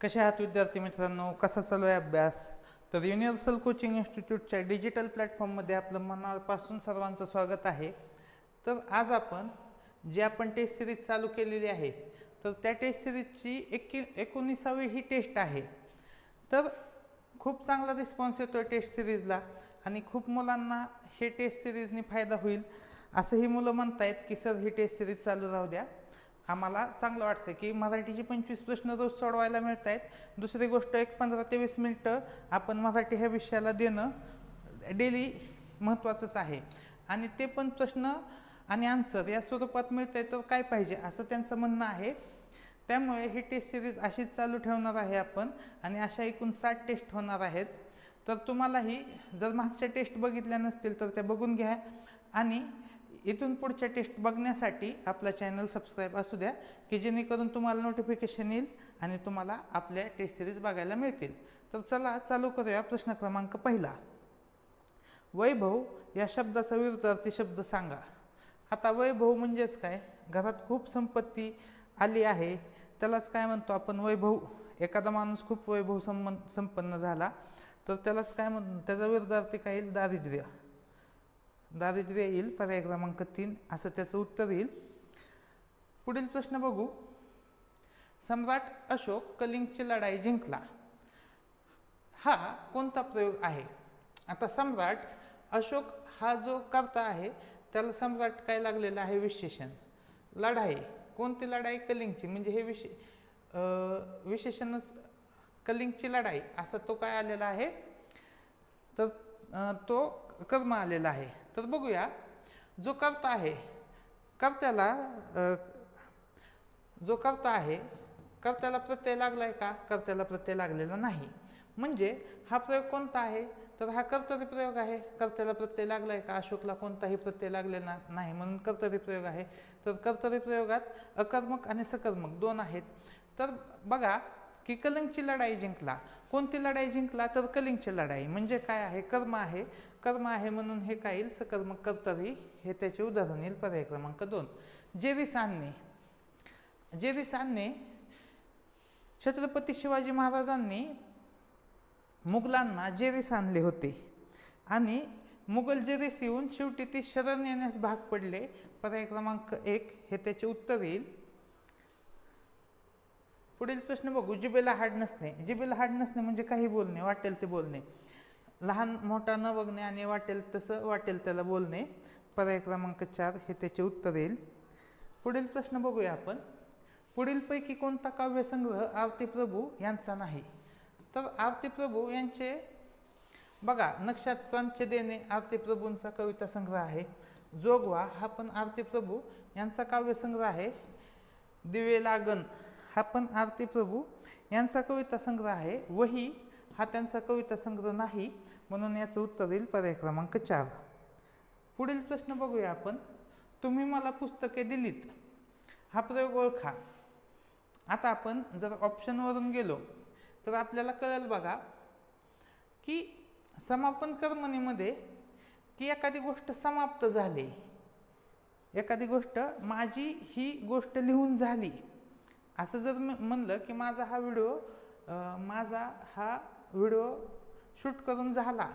कसे आहात विद्यार्थी मित्रांनो? कसा चालू आहे अभ्यास? तर युनिव्हर्सल कोचिंग इन्स्टिट्यूटच्या डिजिटल प्लॅटफॉर्ममध्ये आपलं मनापासून सर्वांचं स्वागत आहे. तर आज आपण जी आपण टेस्ट सिरीज चालू केलेली आहे तर त्या टेस्ट सिरीजची एक एकोणीसावी ही टेस्ट आहे. तर खूप चांगला रिस्पॉन्स येतो आहे टेस्ट सिरीजला आणि खूप मुलांना हे टेस्ट सिरीजनी फायदा होईल असंही मुलं म्हणतायत की सर ही टेस्ट सिरीज चालू राहू द्या. आम्हाला चांगलं वाटतं की मराठीचे पंचवीस प्रश्न रोज सोडवायला मिळत आहेत दुसरी गोष्ट एक पंधरा ते वीस मिनटं आपण मराठी ह्या विषयाला देणं डेली महत्त्वाचंच आहे. आणि ते पण प्रश्न आणि आन्सर या स्वरूपात मिळत आहे तर काय पाहिजे असं त्यांचं म्हणणं आहे. त्यामुळे ही टेस्ट सिरीज अशीच चालू ठेवणार आहे आपण आणि अशा एकूण साठ टेस्ट होणार आहेत. तर तुम्हालाही जर मागच्या टेस्ट बघितल्या नसतील तर त्या बघून घ्या. आणि इथून पुढच्या टेस्ट बघण्यासाठी आपला चॅनल सबस्क्राईब असू द्या की जेणेकरून तुम्हाला नोटिफिकेशन येईल आणि तुम्हाला आपल्या टेस्ट सिरीज बघायला मिळतील. तर चला चालू करूया प्रश्न क्रमांक पहिला. वैभव या शब्दाचा विरुद्धार्थी शब्द सांगा. आता वैभव म्हणजेच काय? घरात खूप संपत्ती आली आहे त्यालाच काय म्हणतो आपण वैभव? एखादा माणूस खूप वैभव संपन्न झाला तर त्यालाच काय म्हण त्याचा विरुद्धार्थी काय? येईल दारिद्र्य. दारिद्र्य येईल पर्याय क्रमांक तीन असं त्याचं उत्तर येईल. पुढील प्रश्न बघू. सम्राट अशोक कलिंगची लढाई जिंकला. हा कोणता प्रयोग आहे? आता सम्राट अशोक हा जो करता आहे त्याला सम्राट काय लागलेलं आहे? विशेषण. लढाई. कोणती लढाई? कलिंगची. म्हणजे हे विशे विशेषणच कलिंगची लढाई असं तो काय आलेला आहे? तर तो कर्म आलेला आहे. तर बघूया. जो कर्ता आहे कर्त्याला जो कर्ता आहे कर्त्याला प्रत्यय लागला आहे का? कर्त्याला प्रत्यय लागलेला नाही. म्हणजे हा प्रयोग कोणता आहे? तर हा कर्तरी प्रयोग आहे. कर्त्याला प्रत्यय लागला आहे का? अशोकला कोणताही प्रत्यय लागलेला नाही म्हणून कर्तरी प्रयोग आहे. तर कर्तरी प्रयोगात अकर्मक आणि सकर्मक दोन आहेत. तर बघा की कलिंगची लढाई जिंकला. कोणती लढाई जिंकला? तर कलिंगची लढाई. म्हणजे काय आहे? कर्म आहे. कर्म आहे म्हणून हे काय येईल? सकर्म कर्तरी हे त्याचे उदाहरण येईल पर्याय क्रमांक दोन. जेरीस आणणे आणणे छत्रपती शिवाजी महाराजांनी मुघलांना जेरीस आणले होते. आणि मुघल जेरीस येऊन शेवटी ते शरण येण्यास भाग पडले. पर्याय क्रमांक एक हे त्याचे उत्तर येईल. पुढील प्रश्न बघू. जिबेला हाड नसणे. जिबेला हाड नसणे म्हणजे काही बोलणे वाटेल ते बोलणे. लहान मोठा न बघणे आणि वाटेल तसं वाटेल त्याला बोलणे. पर्याय क्रमांक चार हे त्याचे उत्तर येईल. पुढील प्रश्न बघूया आपण. पुढीलपैकी कोणता काव्यसंग्रह आरती प्रभू यांचा नाही? तर आरती प्रभू यांचे बघा नक्षत्रांचे देणे आरती प्रभूंचा कविता संग्रह आहे. जोगवा हा पण आरती प्रभू यांचा काव्यसंग्रह आहे. दिवे लागन हा पण आरती प्रभू यांचा कविता संग्रह आहे. वही हा त्यांचा कविता संग्रह नाही म्हणून याचं उत्तर येईल पर्याय क्रमांक चार. पुढील प्रश्न बघूया आपण. तुम्ही मला पुस्तके दिलीत. हा प्रयोग ओळखा. आता आपण जर ऑप्शनवरून गेलो तर आपल्याला कळेल बघा की समापन कर्मणीमध्ये की एखादी गोष्ट समाप्त झाली. एखादी गोष्ट माझी ही गोष्ट लिहून झाली. असं जर म- म्हणलं की माझा हा व्हिडिओ माझा हा व्हिडिओ शूट करून झाला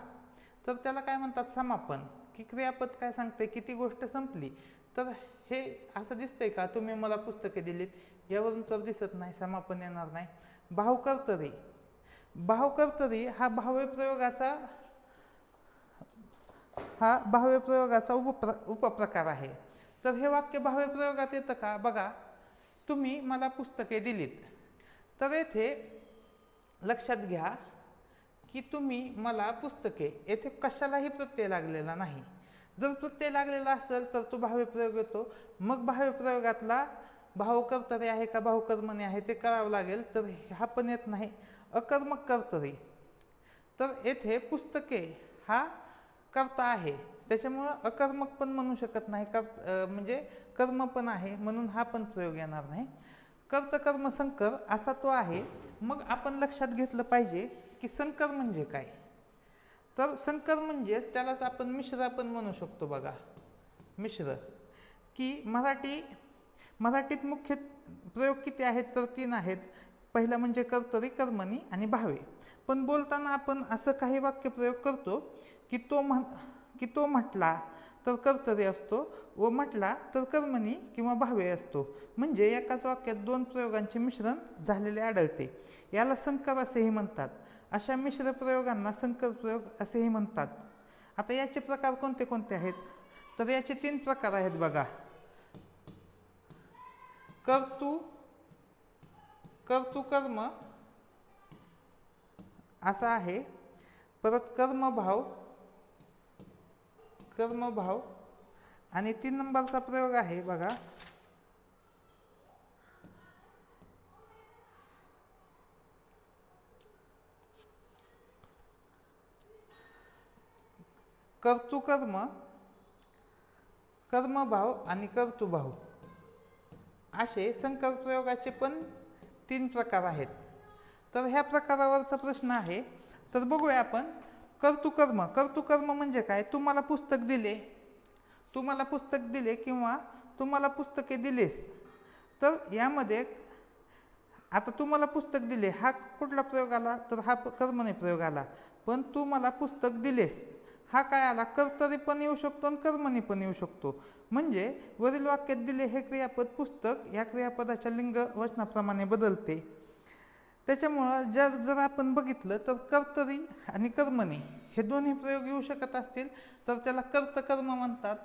तर त्याला काय म्हणतात समापन? की क्रियापद काय सांगते की ती गोष्ट संपली? तर हे असं दिसतंय का? तुम्ही मला पुस्तके दिलीत यावरून तर दिसत नाही समापन येणार नाही. भावकर्तरी भावकर्तरी हा भाव्य प्रयोगाचा हा भाव्य प्रयोगाचा उपप्र उपप्रकार आहे. तर हे वाक्य भाव्य प्रयोगात येतं का? बघा. तुम्ही मला पुस्तके दिलीत. तर येथे लक्षात घ्या की तुम्ही मला पुस्तके येथे कशालाही प्रत्यय लागलेला नाही. जर प्रत्यय लागलेला असेल तर तो भाव्यप्रयोग येतो. मग भाव्यप्रयोगातला भाव भावकर्तरी आहे का भावकर्मणी आहे ते करावं लागेल तर हा पण येत नाही. अकर्मक कर्तरी. तर येथे पुस्तके हा कर्ता आहे. त्याच्यामुळं अकर्मक पण म्हणू शकत नाही. कर म्हणजे कर्म पण आहे म्हणून हा पण प्रयोग येणार नाही. कर्त कर्म संकर असा तो आहे. मग आपण लक्षात घेतलं पाहिजे की संकर म्हणजे काय? तर संकर म्हणजेच त्यालाच आपण मिश्र पण म्हणू शकतो बघा. मिश्र. की मराठी मराठीत मुख्य प्रयोग किती आहेत? तर तीन आहेत. पहिला म्हणजे कर्तरी कर्मणी आणि भावे. पण बोलताना आपण असं काही वाक्यप्रयोग करतो की तो म्हण की तो म्हटला तर कर्तरी असतो व म्हटला तर कर्मणी किंवा भावे असतो. म्हणजे एकाच वाक्यात दोन प्रयोगांचे मिश्रण झालेले आढळते. याला संकर असेही म्हणतात. अशा मिश्र प्रयोगांना संकर प्रयोग असेही म्हणतात. आता याचे प्रकार कोणते कोणते आहेत? तर याचे तीन प्रकार आहेत बघा. कर्तू कर्तू कर्म असा आहे. परत कर्मभाव कर्मभाव आणि तीन नंबरचा प्रयोग आहे बघा. कर्तुकर्म कर्मभाव आणि कर्तुभाव. असे संकर प्रयोगाचे पण तीन प्रकार आहेत. तर ह्या प्रकारावरचा प्रश्न आहे. तर बघूया आपण कर्तुकर्म कर्तुकर्म म्हणजे काय? तुम्हाला पुस्तक दिले. तुम्हाला पुस्तक दिले किंवा तुम्हाला पुस्तके दिलेस. तर यामध्ये आता तुम्हाला पुस्तक दिले हा कुठला प्रयोग आला? तर हा कर्मने प्रयोग आला. पण तू मला पुस्तक दिलेस. हा काय आला? कर्तरी पण येऊ शकतो आणि कर्मणी पण येऊ शकतो. म्हणजे वरील वाक्यात दिले हे क्रियापद पुस्तक या क्रियापदाच्या लिंग वचनाप्रमाणे बदलते. त्याच्यामुळं जर जर आपण बघितलं तर कर्तरी आणि कर्मणी हे दोन्ही प्रयोग येऊ शकत असतील. तर त्याला कर्त कर्म म्हणतात.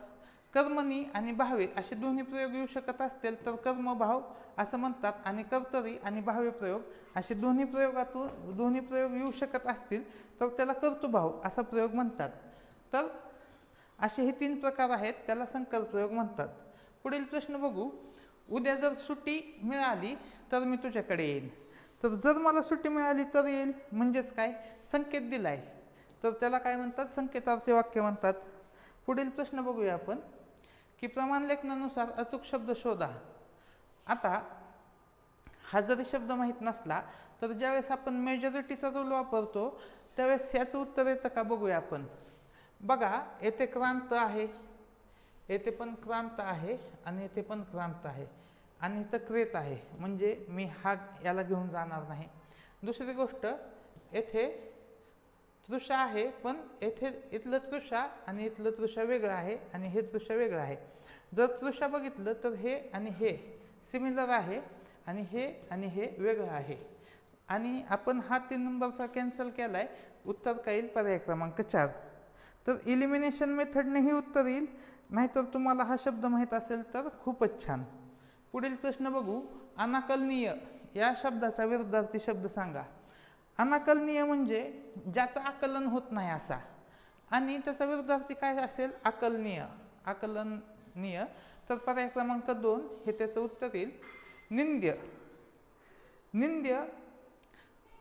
कर्मणी आणि भावे असे दोन्ही प्रयोग येऊ शकत असतील तर कर्मभाव असं म्हणतात. आणि कर्तरी आणि भावे प्रयोग असे दोन्ही प्रयोगातून दोन्ही प्रयोग येऊ शकत असतील तर त्याला कर्तुभाव असा प्रयोग म्हणतात. तर असे हे तीन प्रकार आहेत त्याला संकर प्रयोग म्हणतात. पुढील प्रश्न बघू. उद्या जर सुट्टी मिळाली तर मी तुझ्याकडे येईन. तर जर मला सुट्टी मिळाली तर येईल. म्हणजेच काय? संकेत दिलाय. तर त्याला काय म्हणतात? संकेतार्थी वाक्य म्हणतात. पुढील प्रश्न बघूया आपण. की प्रमाण लेखनानुसार अचूक शब्द शोधा. आता हा जरी शब्द माहीत नसला तर ज्यावेळेस आपण मेजॉरिटीचा रूल वापरतो त्यावेळेस ह्याचं उत्तर येतं का? बघूया आपण. बघा येथे क्रांत आहे. येथे पण क्रांत आहे आणि येथे पण क्रांत आहे. आणि इथं क्रेत आहे. म्हणजे मी हा याला घेऊन जाणार नाही. दुसरी गोष्ट येथे तृषा आहे पण येथे इथलं तृषा आणि इथलं तृषा वेगळं आहे आणि हे तृषा वेगळं आहे. जर तृषा बघितलं तर हे आणि हे सिमिलर आहे आणि हे आणि हे वेगळं आहे. आणि आपण हा तीन नंबरचा कॅन्सल केला आहे उत्तर काय येईल? पर्याय क्रमांक चार. तर इलिमिनेशन मेथडनेही उत्तर येईल. नाहीतर तुम्हाला हा शब्द माहीत असेल तर खूपच छान. पुढील प्रश्न बघू. अनाकलनीय या शब्दाचा विरुद्धार्थी शब्द सांगा. अनाकलनीय म्हणजे ज्याचं आकलन होत नाही असा. आणि त्याचा विरुद्धार्थी काय असेल? आकलनीय. आकलनीय. तर पर्याय क्रमांक दोन हे त्याचं उत्तर येईल. निंद्य. निंद्य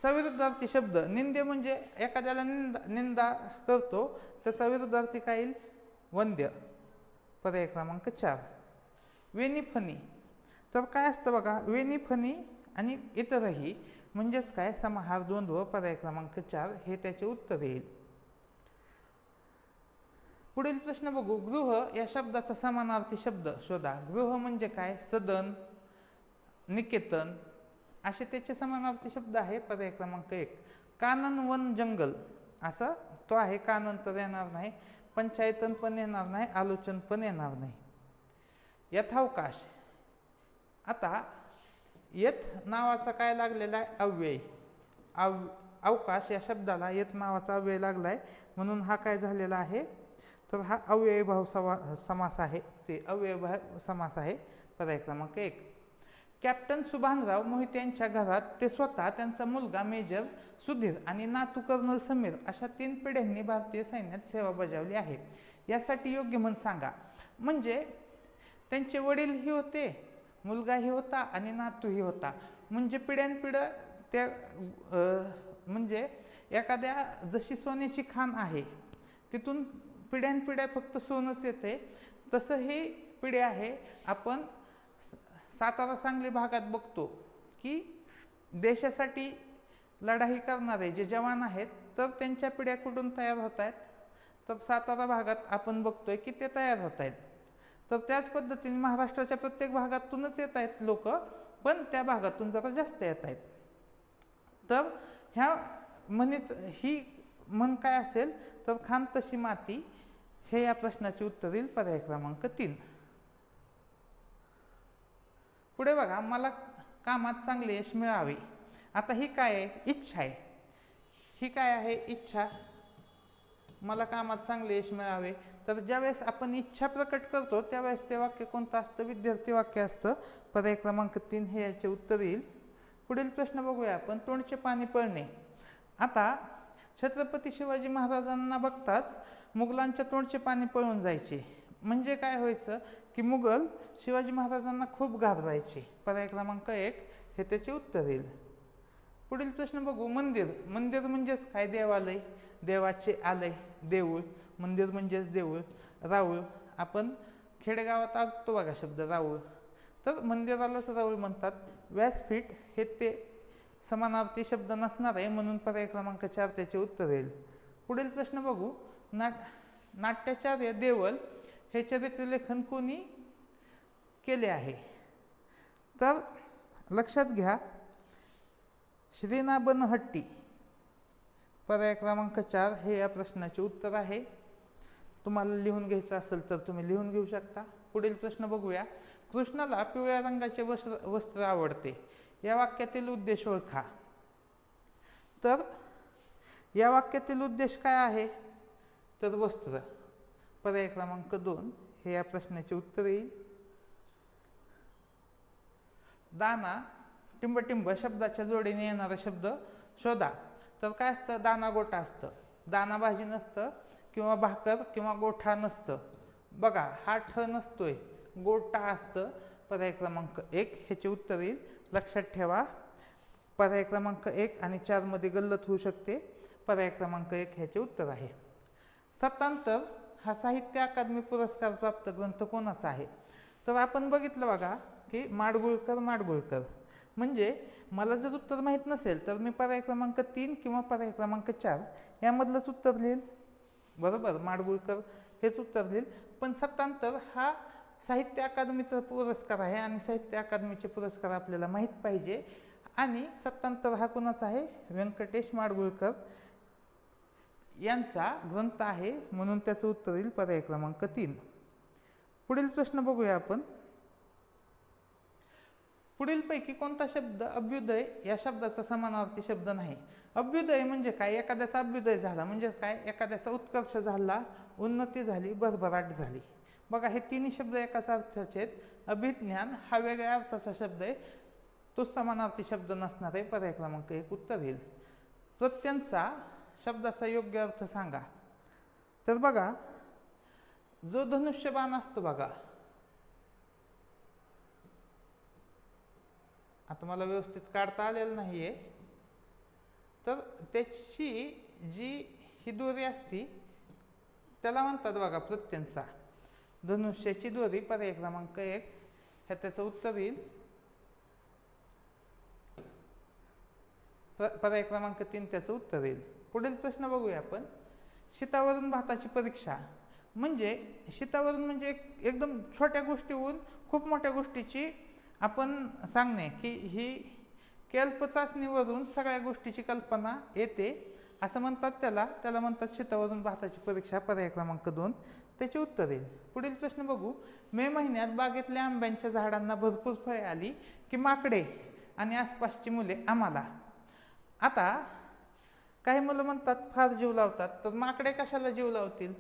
चा विरुद्धार्थी शब्द. निंद्य म्हणजे एखाद्याला निंदा निंदा करतो त्याचा विरुद्धार्थी काय येईल? वंद्य. पर्याय क्रमांक चार. वेनिफनी तर काय असतं बघा वेनिफनी आणि इतरही म्हणजेच काय? समाहार द्वंद्व पर्याय क्रमांक चार हे त्याचे उत्तर येईल. पुढील प्रश्न बघू. गृह या शब्दाचा समानार्थी शब्द शोधा. गृह म्हणजे काय? सदन निकेतन असे त्याचे समानार्थी शब्द आहे. पर्याय क्रमांक एक. कानन वन जंगल. असा तो आहे. कानन तर येणार नाही. पंचायतन पण येणार नाही. आलोचन पण येणार नाही. यथावकाश. आता यथ नावाचा काय लागलेला आहे? अव्यय. अव अवकाश या शब्दाला यथ नावाचा अव्यय लागला आहे म्हणून हा काय झालेला आहे? तर हा अव्ययभाव सवा समास आहे. ते अव्ययभाव समास आहे. पर्याय क्रमांक एक. कॅप्टन सुभानराव मोहित यांच्या घरात ते स्वतः त्यांचा मुलगा मेजर सुधीर आणि नातू कर्नल समीर अशा तीन पिढ्यांनी भारतीय सैन्यात सेवा बजावली आहे. यासाठी योग्य म्हण सांगा. म्हणजे त्यांचे वडीलही होते? मुलगाही होता आणि नातूही होता. म्हणजे पिढ्यानपिढ्या त्या म्हणजे एखाद्या जशी सोन्याची खाण आहे तिथून पिढ्यानपिढ्या फक्त सोनंच येते. तसं ही पिढी आहे. आपण सातारा सांगली भागात बघतो की देशासाठी लढाई करणारे जे जवान आहेत तर त्यांच्या पिढ्या कुठून तयार होत आहेत? तर सातारा भागात आपण बघतोय की ते तयार होत आहेत. तर त्याच पद्धतीने महाराष्ट्राच्या प्रत्येक भागातूनच येत आहेत लोक पण त्या भागातून जरा जास्त येत आहेत. तर ह्या म्हणीच ही म्हण काय असेल तर खान तशी माती हे या प्रश्नाचे उत्तर येईल पर्याय क्रमांक तीन. पुढे बघा मला कामात चांगले यश मिळावे. आता ही काय आहे? इच्छा आहे. ही काय आहे? इच्छा. मला कामात चांगले यश मिळावे. तर ज्यावेळेस आपण इच्छा प्रकट करतो त्यावेळेस ते वाक्य कोणतं असतं? विद्यार्थी वाक्य असतं. पर्याय क्रमांक तीन हे याचे उत्तर येईल. पुढील प्रश्न बघूया आपण. तोंडचे पाणी पळणे. आता छत्रपती शिवाजी महाराजांना बघताच मुघलांच्या तोंडचे पाणी पळून जायचे. म्हणजे काय व्हायचं? की मुघल शिवाजी महाराजांना खूप घाबरायचे. पर्याय क्रमांक एक हे त्याचे उत्तर येईल. पुढील प्रश्न बघू. मंदिर. मंदिर म्हणजेच काय? देवालय. देवाचे आलय देऊळ मंदिर म्हणजेच देऊळ राऊळ. आपण खेडेगावात ऐकतो बघा शब्द राऊळ. तर मंदिरालाच राऊळ म्हणतात. व्यासपीठ हे ते समानार्थी शब्द नसणार आहे म्हणून पर्याय क्रमांक चार त्याचे उत्तर येईल. पुढील प्रश्न बघू. नाट नाट्याचार्य देवल हे चरित्रलेखन कोणी केले आहे? तर लक्षात घ्या. श्रीना बनहट्टी पर्याय क्रमांक चार हे या प्रश्नाचे उत्तर आहे. तुम्हाला लिहून घ्यायचं असेल तर तुम्ही लिहून घेऊ शकता. पुढील प्रश्न बघूया. कृष्णाला पिवळ्या रंगाचे वस्त्र वस्त्र आवडते. या वाक्यातील उद्देश ओळखा. तर या वाक्यातील उद्देश काय आहे? तर वस्त्र. पर्याय क्रमांक दोन. हे या प्रश्नाचे उत्तर येईल. दाना टिंबटिंब शब्दाच्या जोडीने येणारा शब्द शोधा. तर काय असतं? दाना गोठा असतं. दाना भाजी नसतं किंवा भाकर किंवा गोठा नसतं. बघा हा ठ नसतोय. गोठा असतं. पर्याय क्रमांक एक ह्याचे उत्तर येईल. लक्षात ठेवा. पर्याय क्रमांक एक आणि चारमध्ये गल्लत होऊ शकते. पर्याय क्रमांक एक ह्याचे उत्तर आहे. सत्तांतर हा साहित्य अकादमी पुरस्कार प्राप्त ग्रंथ कोणाचा आहे? तर आपण बघितलं बघा की माडगुळकर माडगुळकर. म्हणजे मला जर उत्तर माहीत नसेल तर मी पर्याय क्रमांक तीन किंवा पर्याय क्रमांक चार यामधलंच उत्तर लिहील बरोबर? माडगुळकर हेच उत्तर लिहिल पण सत्तांतर हा साहित्य अकादमीचा पुरस्कार आहे आणि साहित्य अकादमीचे पुरस्कार आपल्याला माहीत पाहिजे. आणि सत्तांतर हा कोणाचा आहे? व्यंकटेश माडगुळकर यांचा ग्रंथ आहे म्हणून त्याचं उत्तर येईल पर्याय क्रमांक तीन. पुढील प्रश्न बघूया आपण. पुढीलपैकी कोणता शब्द अभ्युदय या शब्दाचा समानार्थी शब्द नाही. अभ्युदय म्हणजे काय? एखाद्याचा अभ्युदय झाला म्हणजे काय? एखाद्याचा उत्कर्ष झाला उन्नती झाली भरभराट झाली. बघा हे तिन्ही शब्द एकाच अर्थाचे आहेत. अभिज्ञान हा वेगळ्या अर्थाचा शब्द आहे. तो समानार्थी शब्द नसणार आहे. पर्याय क्रमांक एक उत्तर येईल. प्रत्यंचा शब्दाचा योग्य अर्थ सांगा. तर बघा जो धनुष्यबाण असतो बघा आता मला व्यवस्थित काढता आलेलं नाही आहे तर त्याची जी ही दोरी असती त्याला म्हणतात बघा प्रत्यंचा. धनुष्याची दोरी पर्याय क्रमांक एक. ह्या त्याचं उत्तर येईल. पर्याय क्रमांक तीन त्याचं उत्तर येईल. पुढील प्रश्न बघूया आपण. शीतावरून भाताची परीक्षा. म्हणजे शीतावरून म्हणजे एक एकदम छोट्या गोष्टीहून खूप मोठ्या गोष्टीची आपण सांगणे की ही कल्प चाचणीवरून सगळ्या गोष्टीची कल्पना येते. असं म्हणतात त्याला. त्याला म्हणतात शेतावरून भाताची परीक्षा पर्याय क्रमांक दोन. त्याचे उत्तर येईल. पुढील प्रश्न बघू. मे महिन्यात बागेतल्या आंब्यांच्या झाडांना भरपूर फळे आली की माकडे आणि आसपासची मुले आम्हाला. आता काही मुलं म्हणतात फार जीव लावतात. तर माकडे कशाला जीव लावतील?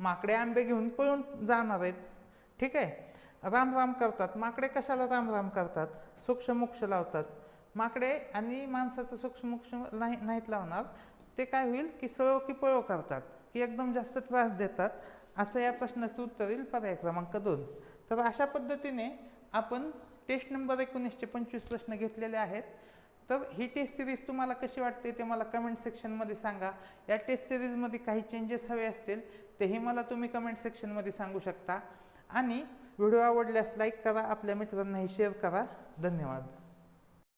माकडे आंबे घेऊन पळून जाणार आहेत. ठीक आहे? राम राम करतात. माकडे कशाला राम राम करतात? सूक्ष्मोक्ष लावतात. माकडे आणि माणसाचं सूक्ष्मोक्ष नाही नाहीत लावणार. ते काय होईल? की सळो की पळो करतात. की एकदम जास्त त्रास देतात. असं या प्रश्नाचं उत्तर येईल पर्याय क्रमांक दोन. तर अशा पद्धतीने आपण टेस्ट नंबर एकोणीसशे पंचवीस प्रश्न घेतलेले आहेत. तर ही टेस्ट सिरीज तुम्हाला कशी वाटते ते मला कमेंट सेक्शनमध्ये सांगा. या टेस्ट सिरीजमध्ये काही चेंजेस हवे असतील तेही मला तुम्ही कमेंट सेक्शनमध्ये सांगू शकता. आणि व्हिडिओ आवडल्यास लाईक करा आपल्या मित्रांनाही शेअर करा. धन्यवाद.